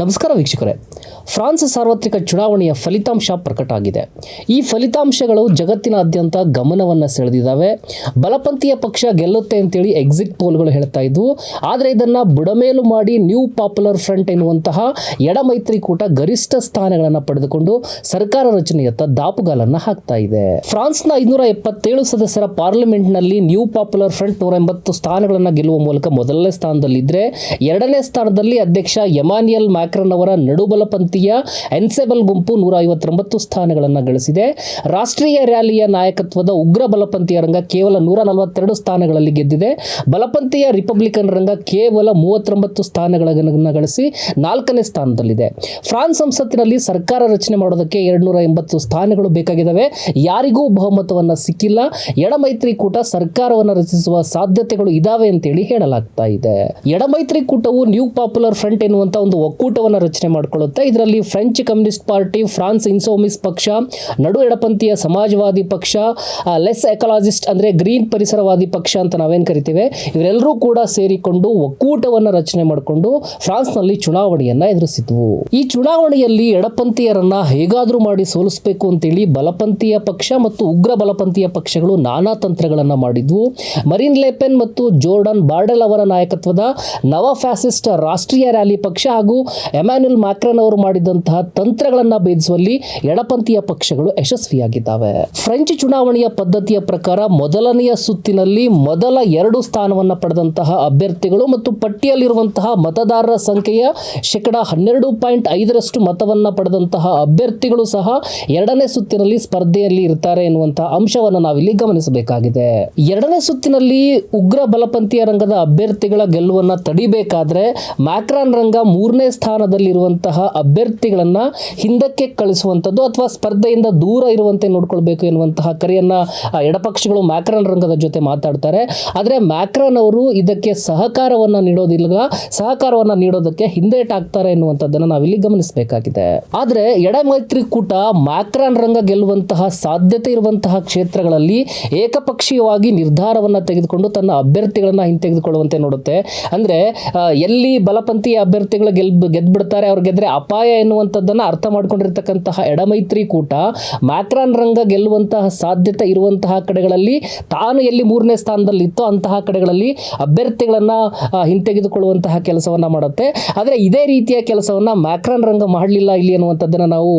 ನಮಸ್ಕಾರ ವೀಕ್ಷಕರೇ. ಫ್ರಾನ್ಸ್ ಸಾರ್ವತ್ರಿಕ ಚುನಾವಣೆಯ ಫಲಿತಾಂಶ ಪ್ರಕಟ ಆಗಿದೆ ಈ ಫಲಿತಾಂಶಗಳು ಜಗತ್ತಿನಾದ್ಯಂತ ಗಮನವನ್ನು ಸೆಳೆದಿದ್ದಾವೆ. ಬಲಪಂಥೀಯ ಪಕ್ಷ ಗೆಲ್ಲುತ್ತೆ ಅಂತೇಳಿ ಎಕ್ಸಿಟ್ ಪೋಲ್ಗಳು ಹೇಳ್ತಾ ಇದ್ವು. ಆದರೆ ಇದನ್ನು ಬುಡಮೇಲು ಮಾಡಿ ನ್ಯೂ ಪಾಪ್ಯುಲರ್ ಫ್ರಂಟ್ ಎನ್ನುವಂತಹ ಎಡ ಮೈತ್ರಿಕೂಟ ಗರಿಷ್ಠ ಸ್ಥಾನಗಳನ್ನು ಪಡೆದುಕೊಂಡು ಸರ್ಕಾರ ರಚನೆಯತ್ತ ದಾಪುಗಾಲನ್ನು ಹಾಕ್ತಾ ಇದೆ. ಫ್ರಾನ್ಸ್ನ ಐನೂರ ಎಪ್ಪತ್ತೇಳು ಸದಸ್ಯರ ಪಾರ್ಲಿಮೆಂಟ್ನಲ್ಲಿ ನ್ಯೂ ಪಾಪ್ಯುಲರ್ ಫ್ರಂಟ್ ನೂರ ಎಂಬತ್ತು ಸ್ಥಾನಗಳನ್ನು ಗೆಲ್ಲುವ ಮೂಲಕ ಮೊದಲನೇ ಸ್ಥಾನದಲ್ಲಿದ್ದರೆ ಎರಡನೇ ಸ್ಥಾನದಲ್ಲಿ ಅಧ್ಯಕ್ಷ ಎಮಾನ್ಯಲ್ ಅವರ ನಡುಬಲಪಂಥೀಯ ಎನ್ಸೆಬಲ್ ಗುಂಪು ನೂರ ಐವತ್ತೊಂಬತ್ತು ಸ್ಥಾನಗಳನ್ನು ಗಳಿಸಿದೆ. ರಾಷ್ಟ್ರೀಯ ರ್ಯಾಲಿಯ ನಾಯಕತ್ವದ ಉಗ್ರ ಬಲಪಂಥೀಯ ರಂಗ ಕೇವಲ ನೂರ ನಲವತ್ತೆರಡು ಸ್ಥಾನಗಳಲ್ಲಿ ಗೆದ್ದಿದೆ. ಬಲಪಂಥೀಯ ರಿಪಬ್ಲಿಕನ್ ರಂಗ ಕೇವಲ ಮೂವತ್ತೊಂಬತ್ತು ಸ್ಥಾನಗಳನ್ನು ಗಳಿಸಿ ನಾಲ್ಕನೇ ಸ್ಥಾನದಲ್ಲಿದೆ. ಫ್ರಾನ್ಸ್ ಸಂಸತ್ತಿನಲ್ಲಿ ಸರ್ಕಾರ ರಚನೆ ಮಾಡೋದಕ್ಕೆ ಎರಡುನೂರ ಎಂಬತ್ತು ಸ್ಥಾನಗಳು ಬೇಕಾಗಿದ್ದಾವೆ. ಯಾರಿಗೂ ಬಹುಮತವನ್ನು ಸಿಕ್ಕಿಲ್ಲ. ಎಡಮೈತ್ರಿಕೂಟ ಸರ್ಕಾರವನ್ನು ರಚಿಸುವ ಸಾಧ್ಯತೆಗಳು ಇದಾವೆ ಅಂತೇಳಿ ಹೇಳಲಾಗ್ತಾ ಇದೆ. ಎಡಮೈತ್ರಿಕೂಟವು ನ್ಯೂ ಪಾಪ್ಯುಲರ್ ಫ್ರಂಟ್ ಎನ್ನುವಂಥ ಒಂದು ಒಕ್ಕೂಟವನ್ನು ರಚನೆ ಮಾಡಿಕೊಳ್ಳುತ್ತೆ. ಇದರಲ್ಲಿ French communist party France Insoumise ಪಕ್ಷ, ನಡು ಎಡಪಂಥೀಯ ಸಮಾಜವಾದಿ ಪಕ್ಷ ಲೆಸ್ ಎಕಲಾಜಿಸ್ಟ್ ಅಂದರೆ ಗ್ರೀನ್ ಪರಿಸರವಾದಿ ಪಕ್ಷ ಅಂತ ನಾವೇನು ಕರಿತೀವಿ, ಇವರೆಲ್ಲರೂ ಕೂಡ ಸೇರಿಕೊಂಡು ಒಕ್ಕೂಟವನ್ನು ರಚನೆ ಮಾಡಿಕೊಂಡು ಫ್ರಾನ್ಸ್ನಲ್ಲಿ ಚುನಾವಣೆಯನ್ನು ಎದುರಿಸಿದ್ವು. ಈ ಚುನಾವಣೆಯಲ್ಲಿ ಎಡಪಂಥೀಯರನ್ನ ಹೇಗಾದರೂ ಮಾಡಿ ಸೋಲಿಸಬೇಕು ಅಂತೇಳಿ ಬಲಪಂಥೀಯ ಪಕ್ಷ ಮತ್ತು ಉಗ್ರ ಬಲಪಂಥೀಯ ಪಕ್ಷಗಳು ನಾನಾ ತಂತ್ರಗಳನ್ನು ಮಾಡಿದ್ವು. ಮರಿನ್ ಲೆಪೆನ್ ಮತ್ತು ಜೋರ್ಡನ್ ಬಾರ್ಡೆಲ್ ಅವರ ನಾಯಕತ್ವದ ನವ ಫ್ಯಾಸಿಸ್ಟ್ ರಾಷ್ಟ್ರೀಯ ರ್ಯಾಲಿ ಪಕ್ಷ ಹಾಗೂ ಎಮ್ಯಾನ್ಯುಲ್ ಮ್ಯಾಕ್ರನ್ ಅವರು ಮಾಡಿದಂತಹ ತಂತ್ರಗಳನ್ನ ಭೇದಿಸುವಲ್ಲಿ ಎಡಪಂಥೀಯ ಪಕ್ಷಗಳು ಯಶಸ್ವಿಯಾಗಿದ್ದಾವೆ. ಫ್ರೆಂಚ್ ಚುನಾವಣೆಯ ಪದ್ಧತಿಯ ಪ್ರಕಾರ ಮೊದಲನೆಯ ಸುತ್ತಿನಲ್ಲಿ ಮೊದಲ ಎರಡು ಸ್ಥಾನವನ್ನ ಪಡೆದಂತಹ ಅಭ್ಯರ್ಥಿಗಳು ಮತ್ತು ಪಟ್ಟಿಯಲ್ಲಿರುವಂತಹ ಮತದಾರರ ಸಂಖ್ಯೆಯ ಶೇಕಡ ಹನ್ನೆರಡು ಪಾಯಿಂಟ್ ಐದರಷ್ಟು ಮತವನ್ನ ಪಡೆದಂತಹ ಅಭ್ಯರ್ಥಿಗಳು ಸಹ ಎರಡನೇ ಸುತ್ತಿನಲ್ಲಿ ಸ್ಪರ್ಧೆಯಲ್ಲಿ ಇರ್ತಾರೆ ಎನ್ನುವಂತಹ ಅಂಶವನ್ನು ನಾವಿಲ್ಲಿ ಗಮನಿಸಬೇಕಾಗಿದೆ. ಎರಡನೇ ಸುತ್ತಿನಲ್ಲಿ ಉಗ್ರ ಬಲಪಂಥೀಯ ರಂಗದ ಅಭ್ಯರ್ಥಿಗಳ ಗೆಲುವನ್ನ ತಡಿಬೇಕಾದ್ರೆ ಮ್ಯಾಕ್ರಾನ್ ರಂಗ ಮೂರನೇ ಸ್ಥಾನದಲ್ಲಿರುವಂತಹ ಅಭ್ಯರ್ಥಿಗಳನ್ನು ಹಿಂದಕ್ಕೆ ಕಳಿಸುವಂಥದ್ದು ಅಥವಾ ಸ್ಪರ್ಧೆಯಿಂದ ದೂರ ಇರುವಂತೆ ನೋಡ್ಕೊಳ್ಬೇಕು ಎನ್ನುವಂತಹ ಕರೆಯನ್ನ ಎಡಪಕ್ಷಗಳು ಮ್ಯಾಕ್ರನ್ ರಂಗದ ಜೊತೆ ಮಾತಾಡ್ತಾರೆ. ಆದರೆ ಮ್ಯಾಕ್ರನ್ ಅವರು ಇದಕ್ಕೆ ಸಹಕಾರವನ್ನ ನೀಡೋದಿಲ್ಲ, ಸಹಕಾರವನ್ನ ನೀಡೋದಕ್ಕೆ ಹಿಂದೇಟಾಗ್ತಾರೆ ಎನ್ನುವಂಥದ್ದನ್ನು ನಾವಿಲ್ಲಿ ಗಮನಿಸಬೇಕಾಗಿದೆ. ಆದರೆ ಎಡ ಮೈತ್ರಿಕೂಟ ಮ್ಯಾಕ್ರನ್ ರಂಗ ಗೆಲ್ಲುವಂತಹ ಸಾಧ್ಯತೆ ಇರುವಂತಹ ಕ್ಷೇತ್ರಗಳಲ್ಲಿ ಏಕಪಕ್ಷೀಯವಾಗಿ ನಿರ್ಧಾರವನ್ನ ತೆಗೆದುಕೊಂಡು ತನ್ನ ಅಭ್ಯರ್ಥಿಗಳನ್ನು ಹಿಂತೆಗೆದುಕೊಳ್ಳುವಂತೆ ನೋಡುತ್ತೆ. ಅಂದ್ರೆ ಎಲ್ಲಿ ಬಲಪಂಥೀಯ ಅಭ್ಯರ್ಥಿಗಳ ಗೆಲ್ ಗೆದ್ಬಿಡ್ತಾರೆ ಅವ್ರು ಗೆದ್ರೆ ಅಪಾಯ ಎನ್ನುವಂಥದ್ದನ್ನು ಅರ್ಥ ಮಾಡ್ಕೊಂಡಿರ್ತಕ್ಕಂತಹ ಎಡಮೈತ್ರಿ ಕೂಟ ಮ್ಯಾಕ್ರಾನ್ ರಂಗ ಗೆಲ್ಲುವಂತಹ ಸಾಧ್ಯತೆ ಇರುವಂತಹ ಕಡೆಗಳಲ್ಲಿ ತಾನು ಎಲ್ಲಿ ಮೂರನೇ ಸ್ಥಾನದಲ್ಲಿ ಇತ್ತು ಅಂತಹ ಕಡೆಗಳಲ್ಲಿ ಅಭ್ಯರ್ಥಿಗಳನ್ನು ಹಿಂತೆಗೆದುಕೊಳ್ಳುವಂತಹ ಕೆಲಸವನ್ನ ಮಾಡುತ್ತೆ. ಆದರೆ ಇದೇ ರೀತಿಯ ಕೆಲಸವನ್ನ ಮ್ಯಾಕ್ರಾನ್ ರಂಗ ಮಾಡಲಿಲ್ಲ ಇಲ್ಲಿ ಅನ್ನುವಂಥದ್ದನ್ನ ನಾವು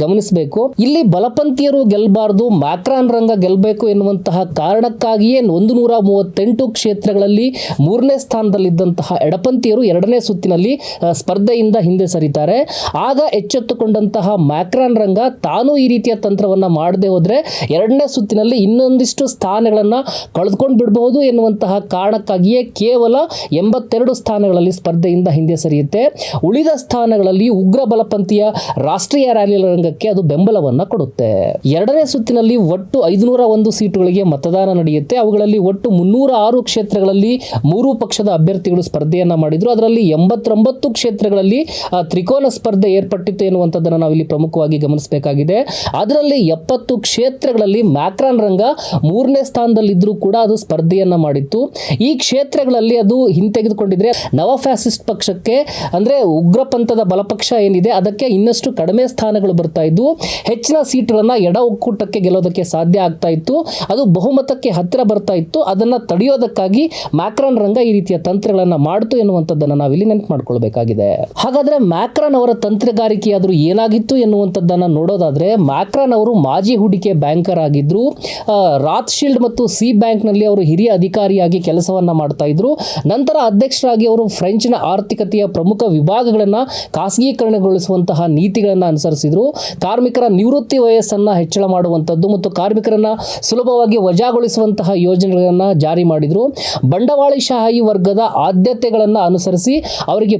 ಗಮನಿಸಬೇಕು. ಇಲ್ಲಿ ಬಲಪಂಥೀಯರು ಗೆಲ್ಲಬಾರ್ದು ಮ್ಯಾಕ್ರಾನ್ ರಂಗ ಗೆಲ್ಲಬೇಕು ಎನ್ನುವಂತಹ ಕಾರಣಕ್ಕಾಗಿಯೇ ಒಂದು ನೂರ ಮೂವತ್ತೆಂಟು ಕ್ಷೇತ್ರಗಳಲ್ಲಿ ಮೂರನೇ ಸ್ಥಾನದಲ್ಲಿದ್ದಂತಹ ಎಡಪಂಥೀಯರು ಎರಡನೇ ಸುತ್ತಿನಲ್ಲಿ ಆ, ಸ್ಪರ್ಧೆಯಿಂದ ಹಿಂದೆ ಸರಿತಾರೆ. ಆಗ ಎಚ್ಚೆತ್ತುಕೊಂಡಂತಹ ಮ್ಯಾಕ್ರಾನ್ ರಂಗ ತಾನು ಈ ರೀತಿಯ ತಂತ್ರವನ್ನ ಮಾಡದೆ ಹೋದರೆ ಎರಡನೇ ಸುತ್ತಿನಲ್ಲಿ ಇನ್ನೊಂದಿಷ್ಟು ಸ್ಥಾನಗಳನ್ನು ಕಳೆದುಕೊಂಡು ಬಿಡಬಹುದು ಎನ್ನುವಂತಹ ಕಾರಣಕ್ಕಾಗಿಯೇ ಕೇವಲ ಎಂಬತ್ತೆರಡು ಸ್ಥಾನಗಳಲ್ಲಿ ಸ್ಪರ್ಧೆಯಿಂದ ಹಿಂದೆ ಸರಿಯುತ್ತೆ. ಉಳಿದ ಸ್ಥಾನಗಳಲ್ಲಿ ಉಗ್ರ ಬಲಪಂಥೀಯ ರಾಷ್ಟ್ರೀಯ ರ್ಯಾಲಿ ರಂಗಕ್ಕೆ ಅದು ಬೆಂಬಲವನ್ನು ಕೊಡುತ್ತೆ. ಎರಡನೇ ಸುತ್ತಿನಲ್ಲಿ ಒಟ್ಟು ಐದುನೂರ ಒಂದು ಸೀಟುಗಳಿಗೆ ಮತದಾನ ನಡೆಯುತ್ತೆ. ಅವುಗಳಲ್ಲಿ ಒಟ್ಟು ಮುನ್ನೂರ ಆರು ಕ್ಷೇತ್ರಗಳಲ್ಲಿ ಮೂರು ಪಕ್ಷದ ಅಭ್ಯರ್ಥಿಗಳು ಸ್ಪರ್ಧೆಯನ್ನ ಮಾಡಿದ್ರು. ಅದರಲ್ಲಿ ಎಂಬತ್ತೊಂಬತ್ತು ಕ್ಷೇತ್ರಗಳಲ್ಲಿ ಆ, ತ್ರಿಕೋನ ಸ್ಪರ್ಧೆ ಏರ್ಪಟ್ಟಿತ್ತು ಎನ್ನುವಂಥದ್ದನ್ನು ನಾವು ಇಲ್ಲಿ ಪ್ರಮುಖವಾಗಿ ಗಮನಿಸಬೇಕಾಗಿದೆ. ಅದರಲ್ಲಿ ಎಪ್ಪತ್ತು ಕ್ಷೇತ್ರಗಳಲ್ಲಿ ಮ್ಯಾಕ್ರಾನ್ ರಂಗ ಮೂರನೇ ಸ್ಥಾನದಲ್ಲಿದ್ದರೂ ಕೂಡ ಅದು ಸ್ಪರ್ಧೆಯನ್ನು ಮಾಡಿತ್ತು. ಈ ಕ್ಷೇತ್ರಗಳಲ್ಲಿ ಅದು ಹಿಂತೆಗೆದುಕೊಂಡಿದ್ರೆ ನವ ಫ್ಯಾಸಿಸ್ಟ್ ಪಕ್ಷಕ್ಕೆ ಅಂದರೆ ಉಗ್ರ ಪಂಥದ ಬಲಪಕ್ಷ ಏನಿದೆ ಅದಕ್ಕೆ ಇನ್ನಷ್ಟು ಕಡಿಮೆ ಸ್ಥಾನಗಳು ಬರ್ತಾ ಇದ್ವು. ಹೆಚ್ಚಿನ ಸೀಟುಗಳನ್ನು ಎಡ ಒಕ್ಕೂಟಕ್ಕೆ ಗೆಲ್ಲೋದಕ್ಕೆ ಸಾಧ್ಯ ಆಗ್ತಾ ಇತ್ತು. ಅದು ಬಹುಮತಕ್ಕೆ ಹತ್ತಿರ ಬರ್ತಾ ಇತ್ತು. ಅದನ್ನು ತಡೆಯೋದಕ್ಕಾಗಿ ಮ್ಯಾಕ್ರಾನ್ ರಂಗ ಈ ರೀತಿಯ ತಂತ್ರಗಳನ್ನು ಮಾಡ್ತು ಎನ್ನುವಂಥದ್ದನ್ನು ನಾವಿಲ್ಲಿ ನೆನಪು ಮಾಡ್ಕೊಳ್ಬೇಕಾಗಿದೆ. ಹಾಗಾದ್ರೆ ಮ್ಯಾಕ್ರಾನ್ ಅವರ ತಂತ್ರಗಾರಿಕೆಯಾದರೂ ಏನಾಗಿತ್ತು ಎನ್ನುವಂಥದ್ದನ್ನು ನೋಡೋದಾದರೆ ಮ್ಯಾಕ್ರಾನ್ ಅವರು ಮಾಜಿ ಹೂಡಿಕೆ ಬ್ಯಾಂಕರ್ ಆಗಿದ್ದರು ಆ, ರಾತ್ ಶೀಲ್ಡ್ ಮತ್ತು ಸಿ ಬ್ಯಾಂಕ್ನಲ್ಲಿ ಅವರು ಹಿರಿಯ ಅಧಿಕಾರಿಯಾಗಿ ಕೆಲಸವನ್ನು ಮಾಡ್ತಾ ಇದ್ರು. ನಂತರ ಅಧ್ಯಕ್ಷರಾಗಿ ಅವರು ಫ್ರೆಂಚ್ನ ಆರ್ಥಿಕತೆಯ ಪ್ರಮುಖ ವಿಭಾಗಗಳನ್ನು ಖಾಸಗೀಕರಣಗೊಳಿಸುವಂತಹ ನೀತಿಗಳನ್ನು ಅನುಸರಿಸಿದ್ರು. ಕಾರ್ಮಿಕರ ನಿವೃತ್ತಿ ವಯಸ್ಸನ್ನು ಹೆಚ್ಚಳ ಮಾಡುವಂಥದ್ದು ಮತ್ತು ಕಾರ್ಮಿಕರನ್ನು ಸುಲಭವಾಗಿ ವಜಾಗೊಳಿಸುವಂತಹ ಯೋಜನೆಗಳನ್ನು ಜಾರಿ ಮಾಡಿದರು. ಬಂಡವಾಳಶಾಹಿ ವರ್ಗದ ಆದ್ಯತೆಗಳನ್ನು ಅನುಸರಿಸಿ ಅವರಿಗೆ